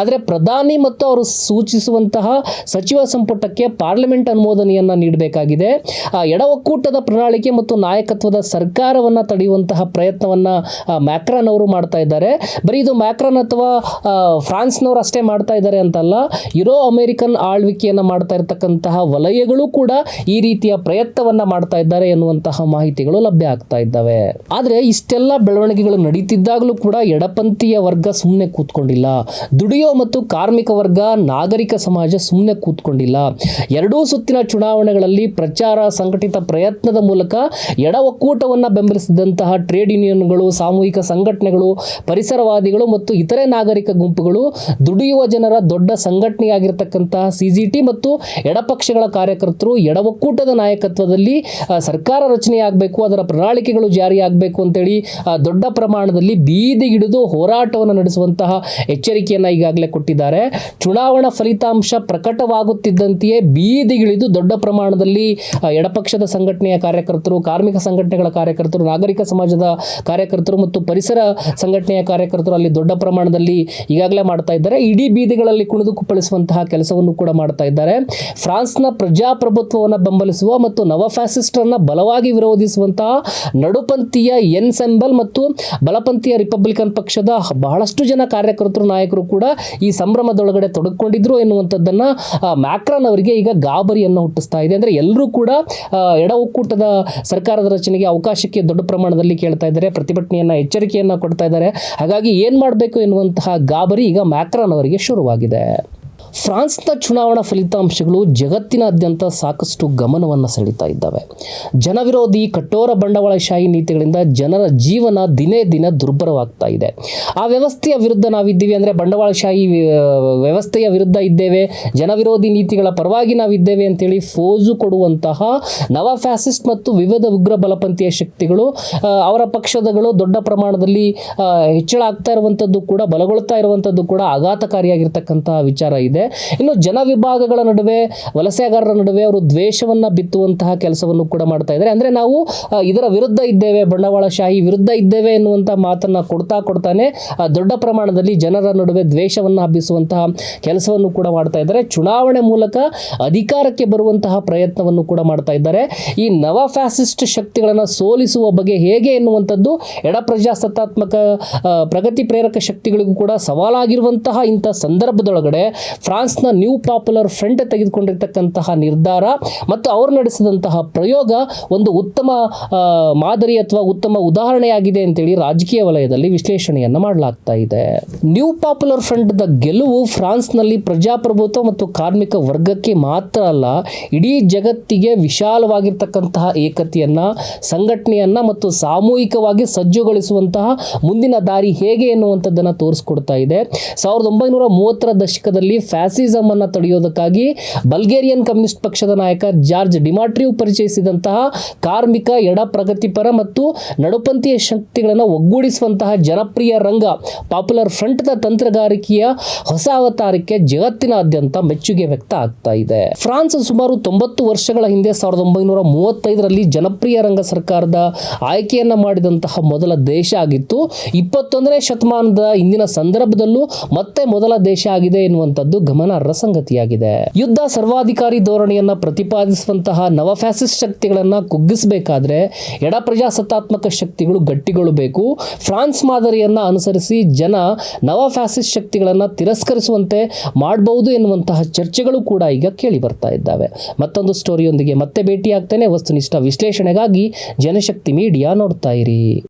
ಆದರೆ ಪ್ರಧಾನಿ ಮತ್ತು ಅವರು ಸೂಚಿಸುವಂತಹ ಸಚಿವ ಸಂಪುಟಕ್ಕೆ ಪಾರ್ಲಿಮೆಂಟ್ ಅನುಮೋದನೆಯನ್ನು ನೀಡಬೇಕಾಗಿದೆ. ಎಡ ಒಕ್ಕೂಟದ ಪ್ರಣಾಳಿಕೆ ಮತ್ತು ನಾಯಕತ್ವದ ಸರ್ಕಾರವನ್ನು ತಡೆಯುವಂತಹ ಪ್ರಯತ್ನವನ್ನು ಮ್ಯಾಕ್ರಾನ್ ಅವರು ಮಾಡ್ತಾ ಇದ್ದಾರೆ. ಬರೀ ಇದು ಮ್ಯಾಕ್ರಾನ್ ಅಥವಾ ಫ್ರಾನ್ಸ್ನವರು ಅಷ್ಟೇ ಮಾಡ್ತಾ ಇದ್ದಾರೆ ಅಂತಲ್ಲ, ಯುರೋ ಅಮೆರಿಕನ್ ಆಳ್ವಿಕೆಯನ್ನು ಮಾಡ್ತಾ ಇರತಕ್ಕಂತಹ ವಲಯಗಳು ಕೂಡ ಈ ರೀತಿಯ ಪ್ರಯತ್ನವನ್ನು ಮಾಡ್ತಾ ಇದ್ದಾರೆ ಎನ್ನುವಂತಹ ಮಾಹಿತಿಗಳು ಲಭ್ಯ ಆಗ್ತಾ ಇದ್ದಾವೆ. ಆದರೆ ಇಷ್ಟೆಲ್ಲ ಬೆಳವಣಿಗೆಗಳು ನಡೀತಿದ್ದಾಗಲೂ ಕೂಡ ಎಡಪಂಥೀಯ ವರ್ಗ ಸುಮ್ಮನೆ ಕೂತ್ಕೊಂಡಿಲ್ಲ. ದುಡಿಯೋ ಮತ್ತು ಕಾರ್ಮಿಕ ವರ್ಗ, ನಾಗರಿಕ ಸಮಾಜ ಸುಮ್ಮನೆ ಕೂತ್ಕೊಂಡಿಲ್ಲ. ಎರಡೂ ಸುತ್ತಿನ ಚುನಾವಣೆಗಳಲ್ಲಿ ಪ್ರಚಾರ ಸಂಘಟಿತ ಪ್ರಯತ್ನದ ಮೂಲಕ ಎಡ ಒಕ್ಕೂಟವನ್ನು ಬೆಂಬಲಿಸಿದಂತಹ ಟ್ರೇಡ್ ಯೂನಿಯನ್ಗಳು ಸಾಮೂಹಿಕ ಸಂಘಟನೆಗಳು, ಪರಿಸರವಾದಿಗಳು ಮತ್ತು ಇತರೆ ನಾಗರಿಕ ಗುಂಪುಗಳು ದುಡಿಯುವ ಜನರ ದೊಡ್ಡ ಸಂಘಟನೆಯಾಗಿರ್ತಕ್ಕಂತಹ ಸಿ ಜಿ ಟಿ ಮತ್ತು ಎಡಪಕ್ಷಗಳ ಕಾರ್ಯಕರ್ತರು ಎಡ ಒಕ್ಕೂಟದ ನಾಯಕತ್ವದಲ್ಲಿ ಸರ್ಕಾರ ರಚನೆಯಾಗಬೇಕು, ಅದರ ಪ್ರಣಾಳಿಕೆಗಳು ಜಾರಿಯಾಗಬೇಕು ಅಂತೇಳಿ ದೊಡ್ಡ ಪ್ರಮಾಣದಲ್ಲಿ ಬೀದಿಗಿಡಿದು ಹೋರಾಟವನ್ನು ನಡೆಸುವಂತಹ ಎಚ್ಚರಿಕೆಯನ್ನು ಈಗಾಗಲೇ ಕೊಟ್ಟಿದ್ದಾರೆ. ಚುನಾವಣಾ ಫಲಿತಾಂಶ ಪ್ರಕಟವಾಗುತ್ತಿದ್ದಂತೆಯೇ ಬೀದಿಗಿಳಿದು ದೊಡ್ಡ ಪ್ರಮಾಣದಲ್ಲಿ ಎಡಪಕ್ಷದ ಸಂಘಟನೆಯ ಕಾರ್ಯಕರ್ತರು, ಕಾರ್ಮಿಕ ಸಂಘಟನೆಗಳ ಕಾರ್ಯಕರ್ತರು, ನಾಗರಿಕ ಸಮಾಜದ ಕಾರ್ಯಕರ್ತರು ಮತ್ತು ಪರಿಸರ ಸಂಘಟನೆಯ ಕಾರ್ಯಕರ್ತರು ಅಲ್ಲಿ ದೊಡ್ಡ ಪ್ರಮಾಣದಲ್ಲಿ ಈಗಾಗಲೇ ಮಾಡ್ತಾ ಇದ್ದಾರೆ. ಇಡೀ ಬೀದಿಗಳಲ್ಲಿ ಕುಣಿದು ಕುಪ್ಪಳಿಸುವಂತಹ ಕೆಲಸವನ್ನು ಕೂಡ ಮಾಡ್ತಾ ಇದ್ದಾರೆ. ಫ್ರಾನ್ಸ್ನ ಪ್ರಜಾಪ್ರಭುತ್ವವನ್ನು ಬೆಂಬಲಿಸುವ ಮತ್ತು ನವ ಫ್ಯಾಸಿಸ್ಟರನ್ನ ಬಲವಾಗಿ ವಿರೋಧಿಸುವಂತಹ ನಡುಪಂಥೀಯ ಎನ್ಸೆಂಬಲ್ ಮತ್ತು ಬಲಪಂಥೀಯ ರಿಪಬ್ಲಿಕನ್ ಪಕ್ಷದ ಬಹಳಷ್ಟು ಜನ ಕಾರ್ಯಕರ್ತರು, ನಾಯಕರು ಕೂಡ ಈ ಸಂಭ್ರಮದೊಳಗಡೆ ತೊಡಗಿಕೊಂಡಿದ್ರು ಎನ್ನುವಂಥದ್ದನ್ನು ಮ್ಯಾಕ್ರಾನ್ ಅವರಿಗೆ ಈಗ ಗಾಬರಿಯನ್ನು ಹುಟ್ಟಿಸ್ತಾ ಇದೆ. ಅಂದರೆ ಎಲ್ಲರೂ ಕೂಡ ಎಡ ಒಕ್ಕೂಟದ ಸರ್ಕಾರದ ರಚನೆಗೆ ಅವಕಾಶಕ್ಕೆ ದೊಡ್ಡ ಪ್ರಮಾಣದಲ್ಲಿ ಕೇಳ್ತಾ ಇದ್ದಾರೆ, ಪ್ರತಿಭಟನೆಯನ್ನು, ಎಚ್ಚರಿಕೆಯನ್ನು ಕೊಡ್ತಾ ಇದ್ದಾರೆ. ಹಾಗಾಗಿ ಏನು ಮಾಡಬೇಕು ಎನ್ನುವಂತಹ ಗಾಬರಿ ಈಗ ಮ್ಯಾಕ್ರಾನ್ ಅವರಿಗೆ ಶುರುವಾಗಿದೆ. ಫ್ರಾನ್ಸ್ನ ಚುನಾವಣಾ ಫಲಿತಾಂಶಗಳು ಜಗತ್ತಿನಾದ್ಯಂತ ಸಾಕಷ್ಟು ಗಮನವನ್ನು ಸೆಳೀತಾ ಇದ್ದಾವೆ. ಜನವಿರೋಧಿ ಕಠೋರ ಬಂಡವಾಳಶಾಹಿ ನೀತಿಗಳಿಂದ ಜನರ ಜೀವನ ದಿನೇ ದಿನ ದುರ್ಬಲವಾಗ್ತಾ ಇದೆ. ಆ ವ್ಯವಸ್ಥೆಯ ವಿರುದ್ಧ ನಾವಿದ್ದೀವಿ ಅಂದರೆ ಬಂಡವಾಳಶಾಹಿ ವ್ಯವಸ್ಥೆಯ ವಿರುದ್ಧ ಇದ್ದೇವೆ. ಜನವಿರೋಧಿ ನೀತಿಗಳ ಪರವಾಗಿ ನಾವಿದ್ದೇವೆ ಅಂತೇಳಿ ಫೋಜು ಕೊಡುವಂತಹ ನವ ಫ್ಯಾಸಿಸ್ಟ್ ಮತ್ತು ವಿವಿಧ ಉಗ್ರ ಬಲಪಂಥೀಯ ಶಕ್ತಿಗಳು ಅವರ ಪಕ್ಷದಗಳು ದೊಡ್ಡ ಪ್ರಮಾಣದಲ್ಲಿ ಹೆಚ್ಚಳ ಆಗ್ತಾ ಇರುವಂಥದ್ದು ಕೂಡ, ಬಲಗೊಳ್ತಾ ಇರುವಂಥದ್ದು ಕೂಡ ಆಘಾತಕಾರಿಯಾಗಿರ್ತಕ್ಕಂತಹ ವಿಚಾರ ಇದೆ. ಇದೆ. ಇನ್ನು ಜನ ವಿಭಾಗಗಳ ನಡುವೆ, ವಲಸೆಗಾರರ ನಡುವೆ ಅವರು ದ್ವೇಷವನ್ನು ಬಿತ್ತುವಂತಹ ಕೆಲಸವನ್ನು ಕೂಡ ಮಾಡ್ತಾ ಇದ್ದಾರೆ. ಅಂದ್ರೆ ನಾವು ಇದರ ವಿರುದ್ಧ ಇದ್ದೇವೆ, ಬಂಡವಾಳಶಾಹಿ ವಿರುದ್ಧ ಇದ್ದೇವೆ ಎನ್ನುವಂಥ ಮಾತನ್ನು ಕೊಡ್ತಾ ಕೊಡ್ತಾನೆ ದೊಡ್ಡ ಪ್ರಮಾಣದಲ್ಲಿ ಜನರ ನಡುವೆ ದ್ವೇಷವನ್ನು ಹಬ್ಬಿಸುವಂತಹ ಕೆಲಸವನ್ನು ಕೂಡ ಮಾಡ್ತಾ ಇದ್ದಾರೆ. ಚುನಾವಣೆ ಮೂಲಕ ಅಧಿಕಾರಕ್ಕೆ ಬರುವಂತಹ ಪ್ರಯತ್ನವನ್ನು ಕೂಡ ಮಾಡ್ತಾ ಇದ್ದಾರೆ. ಈ ನವ ಫ್ಯಾಸಿಸ್ಟ್ ಶಕ್ತಿಗಳನ್ನು ಸೋಲಿಸುವ ಬಗ್ಗೆ ಹೇಗೆ ಎನ್ನುವಂಥದ್ದು, ಎಡ ಪ್ರಜಾಸತ್ತಾತ್ಮಕ ಪ್ರಗತಿ ಪ್ರೇರಕ ಶಕ್ತಿಗಳಿಗೂ ಕೂಡ ಸವಾಲಾಗಿರುವಂತಹ ಇಂಥ ಸಂದರ್ಭದೊಳಗಡೆ ಫ್ರಾನ್ಸ್ನ ನ್ಯೂ ಪಾಪ್ಯುಲರ್ ಫ್ರಂಟ್ ತೆಗೆದುಕೊಂಡಿರ್ತಕ್ಕಂತಹ ನಿರ್ಧಾರ ಮತ್ತು ಅವರು ನಡೆಸಿದಂತಹ ಪ್ರಯೋಗ ಒಂದು ಉತ್ತಮ ಮಾದರಿ ಅಥವಾ ಉತ್ತಮ ಉದಾಹರಣೆಯಾಗಿದೆ ಅಂತೇಳಿ ರಾಜಕೀಯ ವಲಯದಲ್ಲಿ ವಿಶ್ಲೇಷಣೆಯನ್ನು ಮಾಡಲಾಗ್ತಾ ಇದೆ. ನ್ಯೂ ಪಾಪ್ಯುಲರ್ ಫ್ರಂಟ್ ದ ಗೆಲುವು ಫ್ರಾನ್ಸ್ನಲ್ಲಿ ಪ್ರಜಾಪ್ರಭುತ್ವ ಮತ್ತು ಕಾರ್ಮಿಕ ವರ್ಗಕ್ಕೆ ಮಾತ್ರ ಅಲ್ಲ, ಇಡೀ ಜಗತ್ತಿಗೆ ವಿಶಾಲವಾಗಿರ್ತಕ್ಕಂತಹ ಏಕತೆಯನ್ನ, ಸಂಘಟನೆಯನ್ನು ಮತ್ತು ಸಾಮೂಹಿಕವಾಗಿ ಸಜ್ಜುಗೊಳಿಸುವಂತಹ ಮುಂದಿನ ದಾರಿ ಹೇಗೆ ಎನ್ನುವಂಥದ್ದನ್ನು ತೋರಿಸ್ಕೊಡ್ತಾ ಇದೆ. ಸಾವಿರದ ಒಂಬೈನೂರ ಮೂವತ್ತರ ದಶಕದಲ್ಲಿ ಫ್ಯಾಸಿಸಮ್ ಅನ್ನು ತಡೆಯೋದಕ್ಕಾಗಿ ಬಲ್ಗೇರಿಯನ್ ಕಮ್ಯುನಿಸ್ಟ್ ಪಕ್ಷದ ನಾಯಕ ಜಾರ್ಜ್ ಡಿಮಾಟ್ರಿಯು ಪರಿಚಯಿಸಿದಂತಹ ಕಾರ್ಮಿಕ ಎಡ ಪ್ರಗತಿಪರ ಮತ್ತು ನಡುಪಂಥೀಯ ಶಕ್ತಿಗಳನ್ನು ಒಗ್ಗೂಡಿಸುವಂತಹ ಜನಪ್ರಿಯ ರಂಗ ಪಾಪ್ಯುಲರ್ ಫ್ರಂಟ್ನ ತಂತ್ರಗಾರಿಕೆಯ ಹೊಸ ಅವತಾರಕ್ಕೆ ಜಗತ್ತಿನಾದ್ಯಂತ ಮೆಚ್ಚುಗೆ ವ್ಯಕ್ತ ಆಗ್ತಾ ಇದೆ. ಫ್ರಾನ್ಸ್ ಸುಮಾರು ತೊಂಬತ್ತು ವರ್ಷಗಳ ಹಿಂದೆ ಸಾವಿರದ ಒಂಬೈನೂರ ಮೂವತ್ತೈದರಲ್ಲಿ ಜನಪ್ರಿಯ ರಂಗ ಸರ್ಕಾರದ ಆಯ್ಕೆಯನ್ನು ಮಾಡಿದಂತಹ ಮೊದಲ ದೇಶ ಆಗಿತ್ತು. ಇಪ್ಪತ್ತೊಂದನೇ ಶತಮಾನದ ಇಂದಿನ ಸಂದರ್ಭದಲ್ಲೂ ಮತ್ತೆ ಮೊದಲ ದೇಶ ಆಗಿದೆ ಎನ್ನುವಂಥದ್ದು ಗಮನಾರ್ಹ ಸಂಗತಿಯಾಗಿದೆ ಯುದ್ಧ ಸರ್ವಾಧಿಕಾರಿ ಧೋರಣೆಯನ್ನ ಪ್ರತಿಪಾದಿಸುವಂತಹ ನವ ಫ್ಯಾಸಿಸ್ಟ್ ಶಕ್ತಿಗಳನ್ನ ಕುಗ್ಗಿಸಬೇಕಾದ್ರೆ ಎಡ ಪ್ರಜಾಸತ್ತಾತ್ಮಕ ಶಕ್ತಿಗಳು ಗಟ್ಟಿಗೊಳ್ಳಬೇಕು. ಫ್ರಾನ್ಸ್ ಮಾದರಿಯನ್ನ ಅನುಸರಿಸಿ ಜನ ನವ ಫ್ಯಾಸಿಸ್ಟ್ ಶಕ್ತಿಗಳನ್ನ ತಿರಸ್ಕರಿಸುವಂತೆ ಮಾಡಬಹುದು ಎನ್ನುವಂತಹ ಚರ್ಚೆಗಳು ಕೂಡ ಈಗ ಕೇಳಿ ಬರ್ತಾ ಇದ್ದಾವೆ. ಮತ್ತೊಂದು ಸ್ಟೋರಿಯೊಂದಿಗೆ ಮತ್ತೆ ಭೇಟಿಯಾಗ್ತೇನೆ. ವಸ್ತುನಿಷ್ಠ ವಿಶ್ಲೇಷಣೆಗಾಗಿ ಜನಶಕ್ತಿ ಮೀಡಿಯಾ ನೋಡ್ತಾ ಇರಿ.